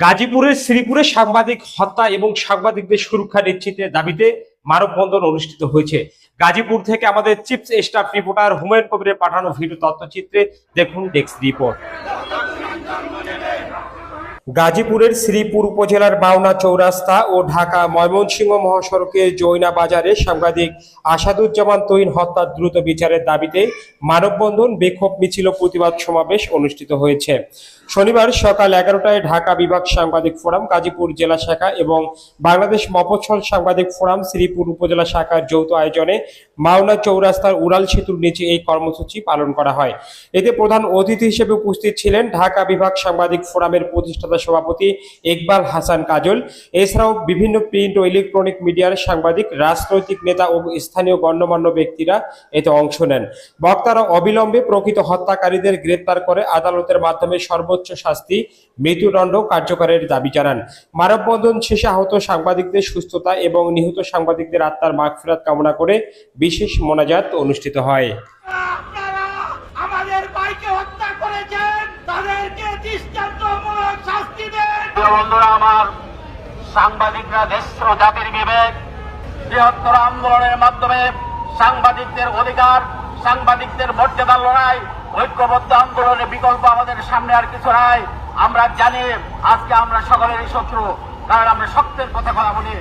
গাজীপুরের শ্রীপুরে সাংবাদিক হত্যা এবং সাংবাদিকদের সুরক্ষা নিশ্চিতের দাবিতে মানববন্ধন অনুষ্ঠিত হয়েছে। গাজীপুর থেকে আমাদের চিফ স্টাফ রিপোর্টার হুমায়ুন কবিরের পাঠানো ভিডিও তথ্যচিত্রে দেখুন ডেস্ক রিপোর্ট। গাজীপুরের শ্রীপুর উপজেলার বাউনা চৌরাস্তা ও ঢাকা ময়মনসিংহ মহাসড়কের জৈনা বাজারে সাংবাদিক আসাদুজ্জামান তৈন হত্যার দ্রুত বিচারের দাবিতে মানববন্ধন বিক্ষোভ মিছিল প্রতিবাদ সমাবেশ অনুষ্ঠিত হয়েছে। শনিবার সকাল এগারোটায় ঢাকা বিভাগ সাংবাদিক ফোরাম, গাজীপুর জেলা শাখা এবং বাংলাদেশ মফস্বল সাংবাদিক ফোরাম শ্রীপুর উপজেলা শাখার যৌথ আয়োজনে মাওনা চৌরাস্তার উড়াল সেতুর নিচে এই কর্মসূচি পালন করা হয়। এতে প্রধান অতিথি হিসেবে উপস্থিত ছিলেন ঢাকা বিভাগ সাংবাদিক ফোরামের প্রতিষ্ঠাতা সভাপতি ইকবাল হাসান কাজল। এছাড়াও বিভিন্ন প্রিন্ট ও ইলেকট্রনিক মিডিয়ার সাংবাদিক, রাজনৈতিক নেতা ও স্থানীয় গণ্যমান্য ব্যক্তিরা এতে অংশ নেন। বক্তারা অবিলম্বে প্রকৃত হত্যাকারীদের গ্রেপ্তার করে আদালতের মাধ্যমে সর্বোচ্চ শাস্তি, মৃত্যুদণ্ড কার্যকরের দাবি জানান। মানববন্ধন শেষে আহত সাংবাদিকদের সুস্থতা এবং নিহত সাংবাদিকদের আত্মার মাগফিরাত কামনা করে বিশেষ মোনাজাত অনুষ্ঠিত হয়। বন্ধুরা, আমার সাংবাদিকরা দেশ জাতির বিবেক, বৃহত্তর আন্দোলনের মাধ্যমে সাংবাদিকদের অধিকার, সাংবাদিকদের মর্যাদার লড়াই, ঐক্যবদ্ধ আন্দোলনের বিকল্প আমাদের সামনে আর কিছু নাই। আমরা জানি আজকে আমরা সকলেরই শত্রু, কারণ আমরা সত্যের কথা কথা বলি।